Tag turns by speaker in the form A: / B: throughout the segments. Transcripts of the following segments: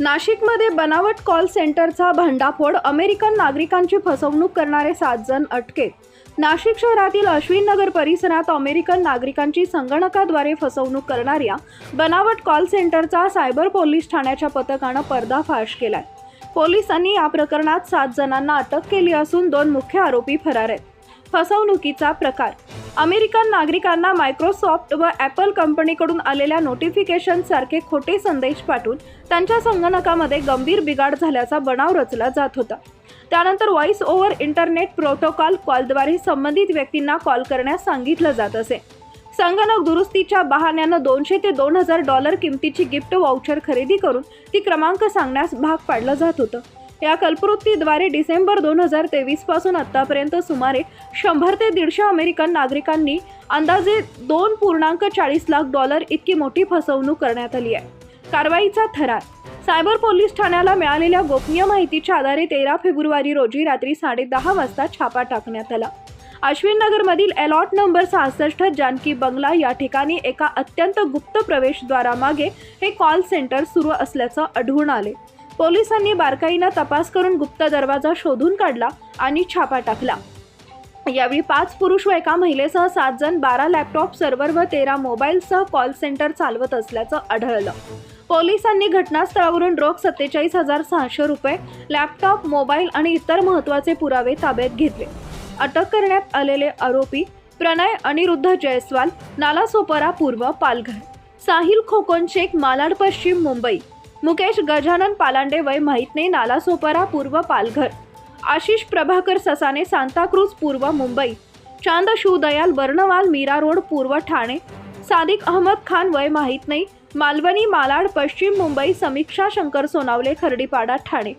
A: नाशिकमध्ये बनावट कॉल सेंटरचा भांडाफोड अमेरिकन नागरिकांची फसवणूक करणारे सात जण अटकेत. नाशिक शहरातील अश्विन नगर परिसरात अमेरिकन नागरिकांची संगणकाद्वारे फसवणूक करणाऱ्या बनावट कॉल सेंटरचा सायबर पोलीस ठाण्याच्या पथकानं पर्दाफाश केलाय. पोलिसांनी या प्रकरणात सात जणांना अटक केली असून दोन मुख्य आरोपी फरार आहेत. फसवणुकीचा प्रकार अमेरिकन नागरिकांना मायक्रोसॉफ्ट व ॲपल कंपनीकडून आलेल्या नोटिफिकेशनसारखे खोटे संदेश पाठवून त्यांच्या संगणकामध्ये गंभीर बिघाड झाल्याचा बनाव रचला जात होता. त्यानंतर व्हॉइस ओव्हर इंटरनेट प्रोटोकॉल कॉलद्वारे संबंधित व्यक्तींना कॉल करण्यास सांगितलं जात असे. संगणक दुरुस्तीच्या बहाण्यानं दोनशे ते दोन हजार डॉलर किमतीची गिफ्ट वाउचर खरेदी करून ती क्रमांक सांगण्यास भाग पाडलं जात होतं. या कल्पवृत्तीद्वारे डिसेंबर दोन हजार तेवीसपासून आत्तापर्यंत सुमारे शंभर ते दीडशे अमेरिकन नागरिकांनी अंदाजे दोन पूर्णांक चाळीस लाख डॉलर इतकी मोठी फसवणूक करण्यात आली आहे. कारवाईचा थरार. सायबर पोलीस ठाण्याला मिळालेल्या गोपनीय माहितीच्या आधारे तेरा फेब्रुवारी रोजी रात्री साडेदहा वाजता छापा टाकण्यात आला. अश्विन नगरमधील अलॉट नंबर सहासष्ट जानकी बंगला या ठिकाणी एका अत्यंत गुप्त प्रवेशद्वारामागे हे कॉल सेंटर सुरू असल्याचं आढळून आले. पोलिसांनी बारकाईनं तपास करून गुप्त दरवाजा शोधून काढला आणि छापा टाकला. यावेळी पाच पुरुष व एका महिलेसह सात जण बारा लॅपटॉप सर्व्हर व तेरा मोबाईलसह कॉल सेंटर चालवत असल्याचं आढळलं. पोलिसांनी घटनास्थळावरून रोख सत्तेचाळीस हजार सहाशे रुपये लॅपटॉप मोबाईल आणि इतर महत्त्वाचे पुरावे ताब्यात घेतले. अटक करण्यात आलेले आरोपी प्रणय अनिरुद्ध जयस्वाल नालासोपारा पूर्व पालघर साहिल खोकोन शेख मालाड पश्चिम मुंबई. मुकेश गजानन पालांडे वय माहीत नाही नालासोपारा पूर्व पालघर. आशिष प्रभाकर ससाने सांताक्रूज पूर्व मुंबई. चांद शिवदयाल बर्णवाल मीरा रोड पूर्व ठाणे. सादिक अहमद खान वय माहीत नाही मालवणी मालाड पश्चिम मुंबई समीक्षा शंकर सोनावले खर्डीपाडा ठाणे.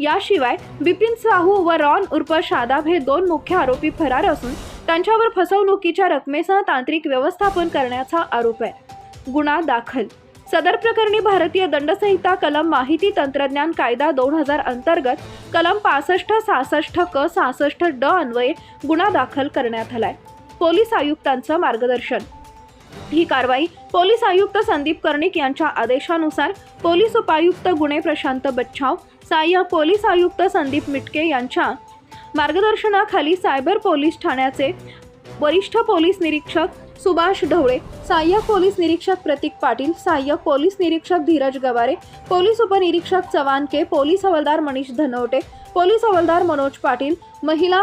A: याशिवाय बिपिन साहू व रॉन उर्फ शादाब हे दोन मुख्य आरोपी फरार असून त्यांच्यावर फसवणुकीच्या रकमेसह तांत्रिक व्यवस्थापन करण्याचा आरोप आहे. गुन्हा दाखल सदर प्रकरणी भारतीय दंडसंहिता कलम माहिती तंत्रज्ञान कायदा दोन हजार अंतर्गत कलम पासष्ट सहासष्ट क सहासष्ट ड अन्वये गुन्हा दाखल करण्यात आलाय. पोलीस आयुक्तांचं मार्गदर्शन. ही कारवाई पोलीस आयुक्त संदीप कर्णिक यांच्या आदेशानुसार पोलीस उपायुक्त गुन्हे प्रशांत बच्छाव सहाय्यक पोलीस आयुक्त संदीप मिटके यांच्या मार्गदर्शनाखाली सायबर पोलीस ठाण्याचे वरिष्ठ पोलीस निरीक्षक सुभाष ढवळे सहाय्यक पोलीस निरीक्षक प्रतीक पाटील सहाय्यक पोलीस निरीक्षक धीरज गवारे पोलीस उपनिरीक्षक चव्हाणके पोलीस हवालदार मनीष धनवटे पोलीस हवालदार मनोज पाटील महिला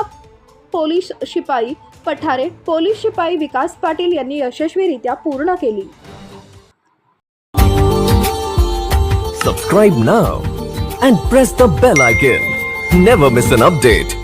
A: पोलीस शिपाई पठारे पोलीस शिपाई विकास पाटील यांनी यशस्वीरित्या पूर्ण केली.
B: Subscribe now and press the bell icon never miss an update